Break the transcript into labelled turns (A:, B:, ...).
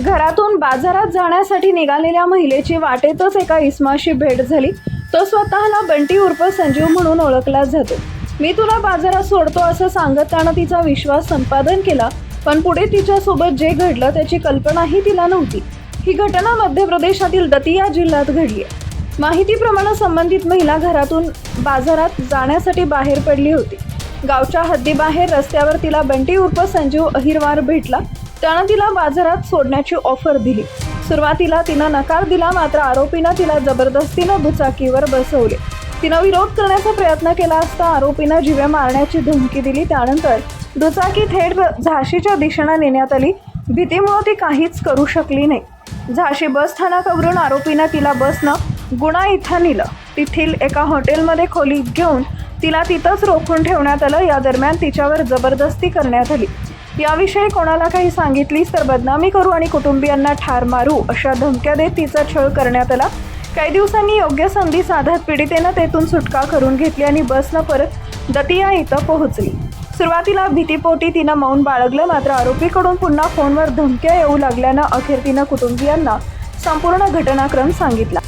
A: घरातून बाजारात जाण्यासाठी निघालेल्या महिलेची वाटेतच एका इस्माशी भेट झाली. तो स्वतःला बंटी उर्फ संजीव म्हणून ओळखला जातो. मी तुला बाजारात सोडतो असं सांगत त्यानं तिचा विश्वास संपादन केला पण पुढे तिच्यासोबत जे घडलं त्याची कल्पनाही तिला नव्हती. ही घटना मध्य प्रदेशातील दतिया जिल्ह्यात घडली आहे माहितीप्रमाणे संबंधित महिला घरातून बाजारात जाण्यासाठी बाहेर पडली होती. गावच्या हद्दीबाहेर रस्त्यावर तिला बंटी उर्फ संजीव अहिरवार भेटला. त्यानं तिला बाजारात सोडण्याची ऑफर दिली. सुरुवातीला तिनं नकार दिला मात्र आरोपीनं तिला जबरदस्तीनं दुचाकीवर बसवले. तिनं विरोध करण्याचा प्रयत्न केला असता आरोपीनं जिवे मारण्याची धमकी दिली. त्यानंतर दुचाकी थेट झाशीच्या दिशेनं नेण्यात आली. भीतीमुळे ती काहीच करू शकली नाही. झाशी बस स्थानकावरून आरोपीनं तिला बसनं गुणा इथं नेलं. तेथील एका हॉटेलमध्ये खोलीत घेऊन तिला तिथंच रोखून ठेवण्यात आलं. या दरम्यान तिच्यावर जबरदस्ती करण्यात आली. याविषयी कोणाला काही सांगितलीस तर बदनामी करू आणि कुटुंबियांना ठार मारू अशा धमक्या देत तिचा छळ करण्यात आला. काही दिवसांनी योग्य संधी साधत पीडितेनं तेथून सुटका करून घेतली आणि बसनं परत दतिया इथं पोहोचली. सुरुवातीला भीतीपोटी तिनं मौन बाळगलं मात्र आरोपीकडून पुन्हा फोनवर धमक्या येऊ लागल्यानं अखेर तिनं कुटुंबियांना संपूर्ण घटनाक्रम सांगितला.